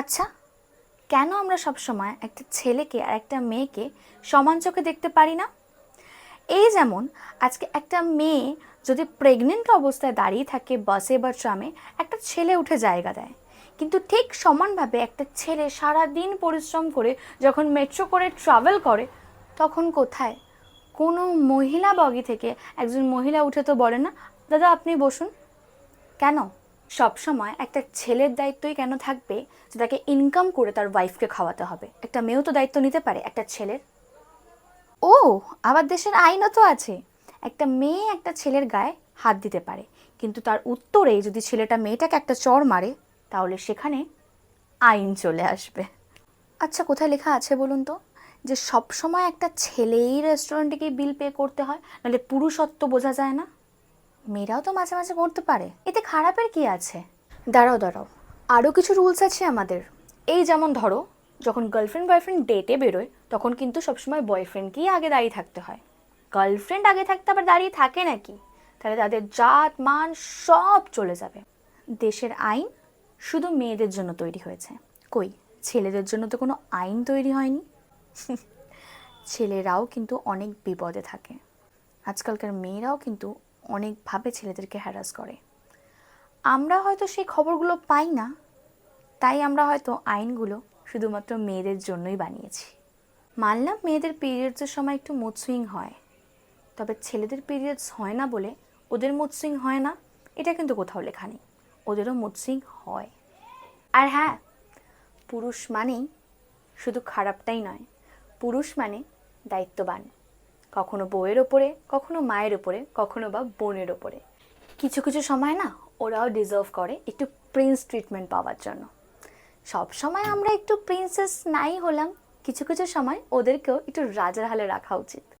আচ্ছা কেন আমরা সব সময় একটা ছেলেকে আর একটা মেয়েকে সমান চোখে দেখতে পারি না? এই যেমন আজকে একটা মেয়ে যদি প্রেগনেন্ট অবস্থায় দাঁড়িয়ে থাকে বাসে বা ট্রামে একটা ছেলে উঠে জায়গা দেয়। কিন্তু ঠিক সমানভাবে একটা ছেলে সারা দিন পরিশ্রম করে যখন মেট্রো করে ট্রাভেল করে, তখন কোথায়? কোনো মহিলা বগি থেকে একজন মহিলা উঠে তো বলে না, দাদা, আপনি বসুন। কেন? সব সময় একটা ছেলের দায়িত্বই কেন থাকবে? যে তাকে ইনকাম করে তার ওয়াইফকে খাওয়াতে হবে। একটা মেয়েও তো দায়িত্ব নিতে পারে, একটা ছেলের। ও, আবার দেশের আইনও তো আছে। একটা মেয়ে একটা ছেলের গায়ে হাত দিতে পারে। কিন্তু তার উত্তরে যদি ছেলেটা মেয়েটাকে একটা চর মারে, তাহলে সেখানে আইন চলে আসবে। আচ্ছা কোথায় লেখা আছে বলুন তো? যে সব সময় একটা ছেলেই রেস্টুরেন্টে গিয়ে বিল পে করতে হয়, নাহলে পুরুষত্ব বোঝা যায় না? মেয়েরাও তো মাঝে মাঝে করতে পারে। এতে খারাপের কি আছে? দাঁড়াও দাঁড়াও। আরও কিছু রুলস আছে আমাদের। এই যেমন ধরো, যখন গার্লফ্রেন্ড বয়ফ্রেন্ড ডেটে বেরোয়, তখন কিন্তু সবসময় বয়ফ্রেন্ডকেই আগে দাঁড়িয়ে থাকতে হয়। গার্লফ্রেন্ড আগে থাকতে আবার দাঁড়িয়ে থাকে নাকি? তাহলে তাদের জাত, মান সব চলে যাবে। দেশের আইন শুধু মেয়েদের জন্য তৈরি হয়েছে। কই, ছেলেদের জন্য তো কোনো আইন তৈরি হয়নি? ছেলেরাও কিন্তু অনেক বিপদে থাকে। আজকালকার মেয়েরাও কিন্তু অনেকভাবে ছেলেদেরকে হ্যারাস করে। আমরা হয়তো সেই খবরগুলো পাই না, তাই আমরা হয়তো আইনগুলো শুধুমাত্র মেয়েদের জন্যই বানিয়েছি। মানলাম মেয়েদের পিরিয়ডসের সময় একটু মুড সুইং হয়, তবে ছেলেদের পিরিয়ডস হয় না বলে ওদের মুড সুইং হয় না, এটা কিন্তু কোথাও লেখা নেই। ওদেরও মুড সুইং হয়। আর হ্যাঁ পুরুষ মানেই শুধু খারাপটাই নয়, পুরুষ মানে দায়িত্ববান। কখনো বউয়ের ওপরে, কখনো মায়ের ওপরে, কখনো বা বোনের ওপরে। কিছু কিছু সময় না ওরাও ডিজার্ভ করে একটু প্রিন্স ট্রিটমেন্ট পাওয়ার জন্য। সব সময় আমরা একটু প্রিন্সেস নাই হলাম, কিছু কিছু সময় ওদেরকেও একটু রাজার হালে রাখা উচিত।